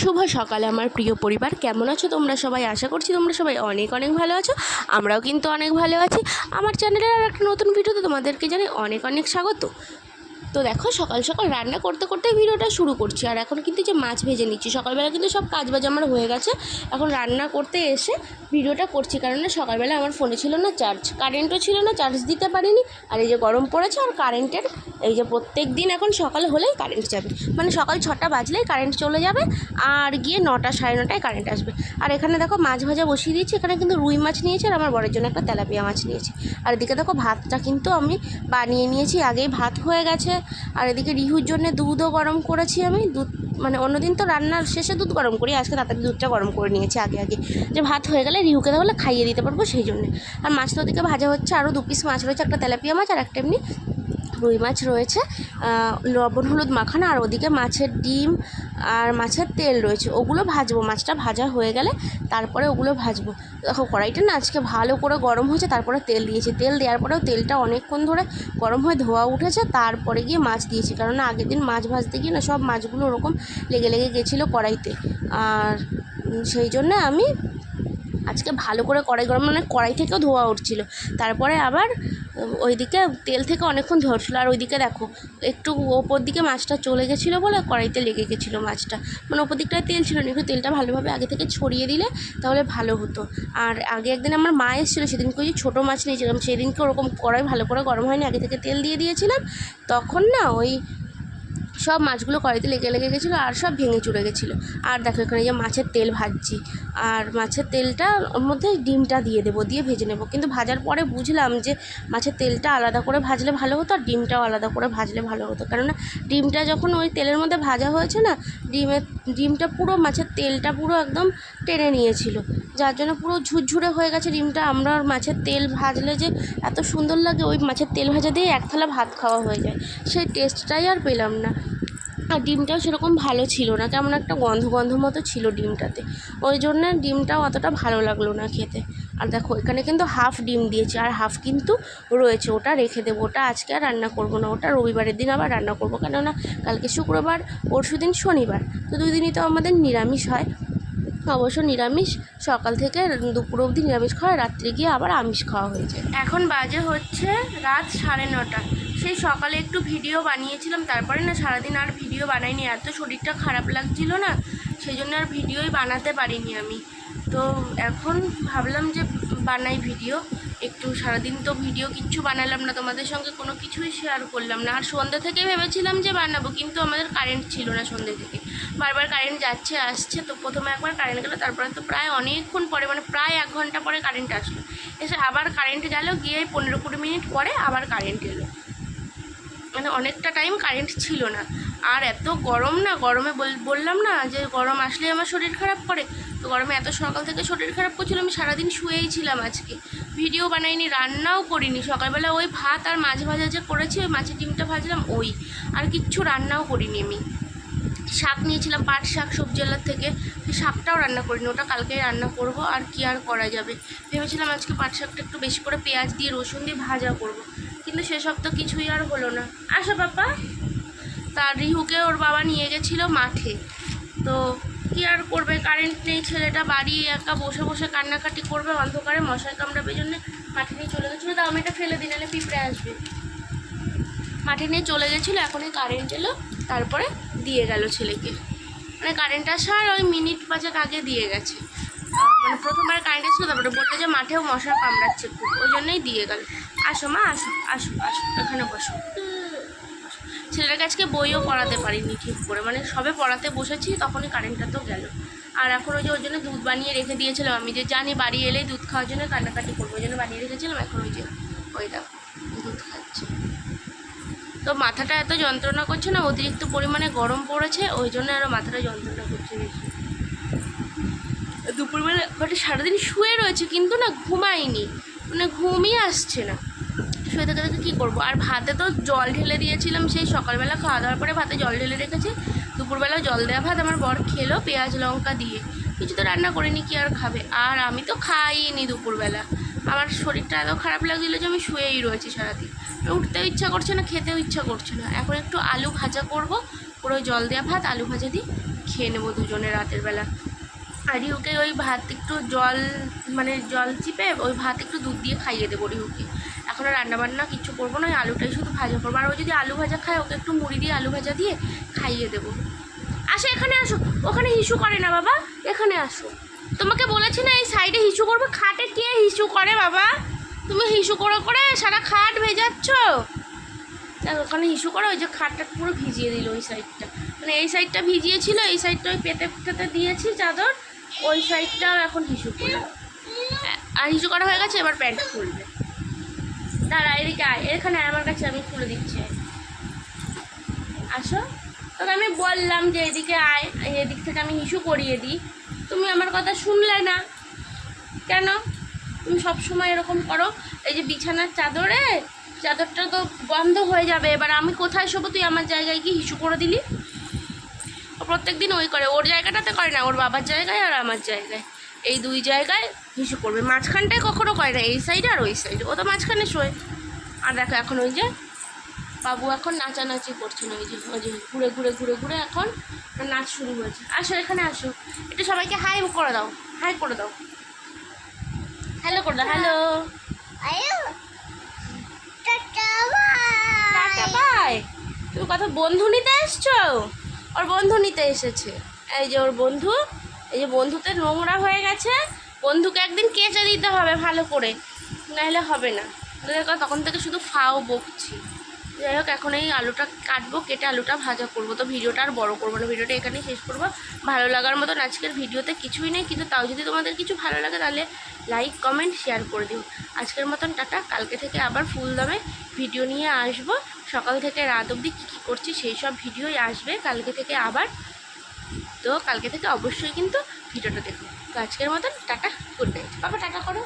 শুভ সকালে আমার প্রিয় পরিবার। কেমন আছো তোমরা সবাই? আশা করছি তোমরা সবাই অনেক অনেক ভালো আছো। আমরাও কিন্তু অনেক ভালো আছি। আমার চ্যানেলের আর একটা নতুন ভিডিওতে তোমাদেরকে জানাই অনেক অনেক স্বাগত। তো দেখো সকাল সকাল রান্না করতে করতে ভিডিওটা শুরু করছি। আর এখন কিন্তু যে মাছ ভেজে নিচ্ছি। সকালবেলা কিন্তু সব কাজ বাজ আমার হয়ে গেছে। এখন রান্না করতে এসে ভিডিওটা করছি। কারণ সকালবেলা আমার ফোনে ছিল না চার্জ কারেন্টও ছিল না চার্জ দিতে পারিনি। আর এই যে গরম পড়েছে আর কারেন্টের এই যে প্রত্যেক দিন এখন সকাল হলেই কারেন্ট যাবে। মানে সকাল ছটা বাজলেই কারেন্ট চলে যাবে আর গিয়ে নটা সাড়ে নটায় কারেন্ট আসবে। আর এখানে দেখো মাছ ভাজা বসিয়ে দিয়েছি। এখানে কিন্তু রুই মাছ নিয়েছি আর আমার বরের জন্য একটা তেলাপিয়া মাছ নিয়েছি। আর এদিকে দেখো ভাতটা কিন্তু আমি বানিয়ে নিয়েছি। আগেই ভাত হয়ে গেছে। আর এদিকে রিহুর জন্য দুধও গরম করেছি আমি। দুধ মানে অন্যদিন তো রান্নার শেষে দুধ গরম করি, আজকে তাড়াতাড়ি দুধটা গরম করে নিয়েছি আগে আগে। যে ভাত হয়ে গেলে রিহুকে তাহলে খাইয়ে দিতে পারব সেই জন্যে। আর মাছ তো ওদিকে ভাজা হচ্ছে, আরও দু পিস মাছ রয়েছে, একটা তেলাপিয়া মাছ আর একটা এমনি রুই মাছ রয়েছে। লবণ, হলুদ মাখানো, আর ওদিকে মাছের ডিম আর মাছের তেল রয়েছে, ওগুলো ভাজবো। মাছটা ভাজা হয়ে গেলে তারপরে ওগুলো ভাজবো। দেখো, কড়াইটা না আজকে ভালো করে গরম হয়েছে, তারপরে তেল দিয়েছি। তেল দেওয়ার পরেও তেলটা অনেকক্ষণ ধরে গরম হয়ে ধোয়া উঠেছে, তারপরে গিয়ে মাছ দিয়েছি। কারণ আগের দিন মাছ ভাজতে গিয়ে না সব মাছগুলো ওরকম লেগে লেগে গেছিল কড়াইতে। আর সেই জন্য আমি আজকে ভালো করে কড়াই গরম মানে কড়াই থেকেও ধোয়া উঠছিল। তারপরে আবার ওইদিকে তেল থেকে অনেকক্ষণ ধোয়া উঠছিলো। আর ওইদিকে দেখো, একটু ওপর দিকে মাছটা চলে গেছিল বলে কড়াইতে লেগে গেছিল মাছটা। মানে ওপর দিকটায় তেল ছিল না, একটু তেলটা ভালোভাবে আগে থেকে ছড়িয়ে দিলে তাহলে ভালো হতো। আর আগে একদিন আমার মা এসেছিল, সেদিনকে ওই ছোটো মাছ নিয়েছিলাম, সেদিনকে ওরকম কড়াই ভালো করে গরম হয়নি, আগে থেকে তেল দিয়ে দিয়েছিলাম। তখন না ওই সব মাছগুলো কড়াইতে লেগে লেগে গেছিল আর সব ভেঙে চুরে গেছিল। আর দেখো এখানে যে মাছের তেল ভাজছি। আর মাছের তেলটা ওর মধ্যে ডিমটা দিয়ে দেবো, দিয়ে ভেজে নেব। কিন্তু ভাজার পরে বুঝলাম যে মাছের তেলটা আলাদা করে ভাজলে ভালো হতো আর ডিমটাও আলাদা করে ভাজলে ভালো হতো। কেননা ডিমটা যখন ওই তেলের মধ্যে ভাজা হয়েছে না, ডিমের, ডিমটা পুরো মাছের তেলটা পুরো একদম টেনে নিয়েছিল। যার জন্য পুরো ঝুরঝুরে হয়ে গেছে ডিমটা। আমরা মাছের তেল ভাজলে যে এত সুন্দর লাগে, ওই মাছের তেল ভাজা দিয়ে এক থালা ভাত খাওয়া হয়ে যায়। সেই টেস্টটাই আর পেলাম না। আর ডিমটাও সেরকম ভালো ছিল না, কেমন একটা গন্ধ গন্ধ মতো ছিল ডিমটাতে। ওই জন্য ডিমটাও অতটা ভালো লাগল না খেতে। আর দেখো, এখানে কিন্তু হাফ ডিম দিয়েছি, আর হাফ কিন্তু রয়েছে, ওটা রেখে দেবো। ওটা আজকে আর রান্না করব না, ওটা রবিবারের দিন আবার রান্না করব, কেননা কালকে শুক্রবার, পরশু দিন শনিবার। তো দুই দিনই তো আমাদের নিরামিষ হয়। অবশ্য নিরামিষ, সকাল থেকে দুপুর অবধি নিরামিষ খাওয়া, রাত্রে গিয়ে আবার আমিষ খাওয়া হয়েছে এখন বাজে হচ্ছে রাত সাড়ে নটা। সেই সকালে একটু ভিডিও বানিয়েছিলাম, তারপরে না সারাদিন আর ভিডিও বানাইনি, এত শরীরটা খারাপ লাগছিল না সেই জন্য আর ভিডিওই বানাতে পারিনি আমি। তো এখন ভাবলাম যে বানাই ভিডিও, একটু সারাদিন তো ভিডিও কিচ্ছু বানালাম না, তোমাদের সঙ্গে কোনো কিছুই শেয়ার করলাম না। আর সন্ধ্যা থেকে ভেবেছিলাম যে বানাবো, কিন্তু আমাদের কারেন্ট ছিল না সন্ধ্যে থেকে। বারবার কারেন্ট যাচ্ছে, আসছে, তো প্রথমে একবার কারেন্ট গেলো, তারপরে তো প্রায় অনেকক্ষণ পরে মানে প্রায় এক ঘণ্টা পরে কারেন্ট আসলো। এসে আবার কারেন্ট গেল, গিয়ে পনেরো কুড়ি মিনিট পরে আবার কারেন্ট এলো। মানে অনেকটা টাইম কারেন্ট ছিল না। আর এত গরম না, গরমে বল- বললাম না যে গরম আসলে আমার শরীর খারাপ করে। তো গরমে এত সকাল থেকে শরীর খারাপ করছিল, আমি সারাদিন শুয়েই ছিলাম আজকে। ভিডিও বানাইনি, রান্নাও করিনি। সকালবেলা ওই ভাত আর মাছ ভাজা যে করেছি, ওই মাছের ডিমটা ভাজলাম, ওই। আর কিচ্ছু রান্নাও করিনি আমি। শাক নিয়েছিলাম, পাট শাক সবজি আলার থেকে। শাকটাও রান্না করিনি, ওটা কালকেই রান্না করব, আর কি আর করা যাবে? ভেবেছিলাম আজকে পাট শাকটা একটু বেশি করে পেঁয়াজ দিয়ে, রসুন দিয়ে ভাজা করব। কিন্তু সেসব তো কিছুই আর হলো না। আসো বাবা। তার রিহুকে ওর বাবা নিয়ে গেছিল মাঠে। তো কি আর করবে? কারেন্ট নেই, ছেলেটা বাড়ি একা বসে বসে কান্নাকাটি করবে, অন্ধকারে মশাই কামড়াবে জন্য মাঠে নিয়ে চলে গেছিল। তাও আমি এটা ফেলে দিই, নাহলে পিঁপড়ে আসবে। মাঠে নিয়ে চলে গেছিল, এখনই কারেন্ট এলো, তারপরে দিয়ে গেল ছেলেকে। মানে কারেন্ট আসার ওই মিনিট পাঁচেক আগে দিয়ে গেছে। মানে প্রথমবার কারেন্ট এসেছিল, তারপরে বলল যে মাঠেও মশা কামড়াচ্ছে খুব, ওই জন্যই দিয়ে গেল। আসো মা, আসো আসো আসো, এখানে বসো। ছেলেটাকে আজকে বইও পড়াতে পারিনি ঠিক করে মানে সবে পড়াতে বসেছি, তখনই কারেন্টটা তো গেল। আর এখন ওই যে ওর জন্য দুধ বানিয়ে রেখে দিয়েছিলাম, আমি যে জানি বাড়ি এলেই দুধ খাওয়ার জন্য কান্নাকাটি করব, ওই জন্য বানিয়ে রেখেছিলাম, এখন ওই যে ওই দেখো, দুধ খাচ্ছে। তো মাথাটা এত যন্ত্রণা করছে না, অতিরিক্ত পরিমাণে গরম পড়েছে, ওই জন্য আরও মাথাটা যন্ত্রণা করছে বেশি। দুপুরবেলা মানে সারাদিন শুয়ে রয়েছে, কিন্তু না ঘুমাইনি মানে ঘুমই আসছে না। শুয়ে থেকে থেকে কী করব? আর ভাতে তো জল ঢেলে দিয়েছিলাম সেই সকালবেলা খাওয়া দাওয়ার পরে ভাতে জল ঢেলে রেখেছি। দুপুরবেলা জল দেওয়া ভাত আমার বর খেলো পেঁয়াজ, লঙ্কা দিয়ে। কিছু তো রান্না করিনি, কি আর খাবে? আর আমি তো খাইনি দুপুরবেলা। আমার শরীরটা এত খারাপ লাগছিল যে আমি শুয়েই রয়েছি সারাদিন। উঠতেও ইচ্ছা করছে না, খেতেও ইচ্ছা করছে না। এখন একটু আলু ভাজা করব পুরো জল দেওয়া ভাত, আলু ভাজা দিয়ে খেয়ে নেব দুজনে রাতের বেলা। আর রিহুকে ওই ভাত একটু জল মানে জল চিপে ওই ভাত একটু দুধ দিয়ে খাইয়ে দেবো রিহুকে। এখন রান্নাবান্না কিছু করব না আলুটাই শুধু ভাজা করব। আর ও যদি আলু ভাজা খায়, ওকে একটু মুড়ি দিয়ে আলু ভাজা দিয়ে খাইয়ে দেবো। আসো, এখানে আসো। ওখানে হিসু করে না বাবা, এখানে আসো। তোমাকে বলেছি না, এই সাইডে হিসু করবে। খাটে কে হিসু করে বাবা? তুমি হিসু করে করে সারা খাট ভেজাচ্ছ? দেখ, ওখানে হিসু করে ওই যে খাটটা পুরো ভিজিয়ে দিল ওই সাইডটা। মানে এই সাইডটা ভিজিয়েছিল, এই সাইডটা ওই পেতে পেতে দিয়েছি চাদর, ওই সাইডটাও এখন হিসু করবে আর হিসু করা হয়ে গেছে, এবার প্যান্ট খুলবে। দাঁড়া, এদিকে আয়। এখানে আমার কাছে আমি খুলে দিচ্ছি। আসো। তোকে আমি বললাম যে এদিকে আয়, এদিক থেকে আমি হিসু করিয়ে দিই। তুমি আমার কথা শুনলে না। কেন? তুমি সব সময় এরকম করো। এই যে বিছানার চাদরে, চাদরটা তো বন্ধ হয়ে যাবে। এবার আমি কোথায় শোবো? তুই আমার জায়গায় কি হিসু করে দিলি। প্রত্যেক দিন ওই করে। ওর জায়গাটাতে করে না, ওর বাবার জায়গায় আর আমার জায়গায়। এই দুই জায়গায় হিসু করবে। মাঝখানটায় কখনো করে না, এই সাইডে আর ওই সাইডে ও তো মাঝখানে শোয়। আর দেখো এখন ওই যে বাবু এখন নাচানাচি করছে না, ওই যে ওই যে ঘুরে ঘুরে ঘুরে ঘুরে এখন নাচ শুরু হয়েছে। আসো এখানে আসো। একটু সবাইকে হাই করে দাও হাই করে দাও। হ্যালো করে দাও হ্যালো তুমি কত বন্ধু নিতে এসছো? ওর বন্ধু নিতে এসেছে। এই যে ওর বন্ধু। এই যে বন্ধুতে নোংরা হয়ে গেছে, বন্ধুকে একদিন কেচে দিতে হবে ভালো করে, নাহলে হবে না। তখন থেকে শুধু ফাও বকছি। যাই হোক, এখন এই আলুটা কাটবো, কেটে আলুটা ভাজা করব। তো ভিডিওটা আর বড় করব না, ভিডিওটা এখানেই শেষ করব। ভালো লাগার মতন আজকের ভিডিওতে কিছুই নেই, কিন্তু তাও যদি তোমাদের কিছু ভালো লাগে, তাহলে লাইক কমেন্ট শেয়ার করে দিও। আজকের মতন টাটা, কালকে থেকে আবার ফুল দামে ভিডিও নিয়ে আসব। সকাল থেকে রাত অবধি কী কী করছি, সেই সব ভিডিওই আসবে। কালকে থেকে আবার তো কালকে থেকে অবশ্যই কিন্তু ভিডিওটা দেখো। তো আজকের মতন টাটা গুড নাইট বাবা, টাটা করো।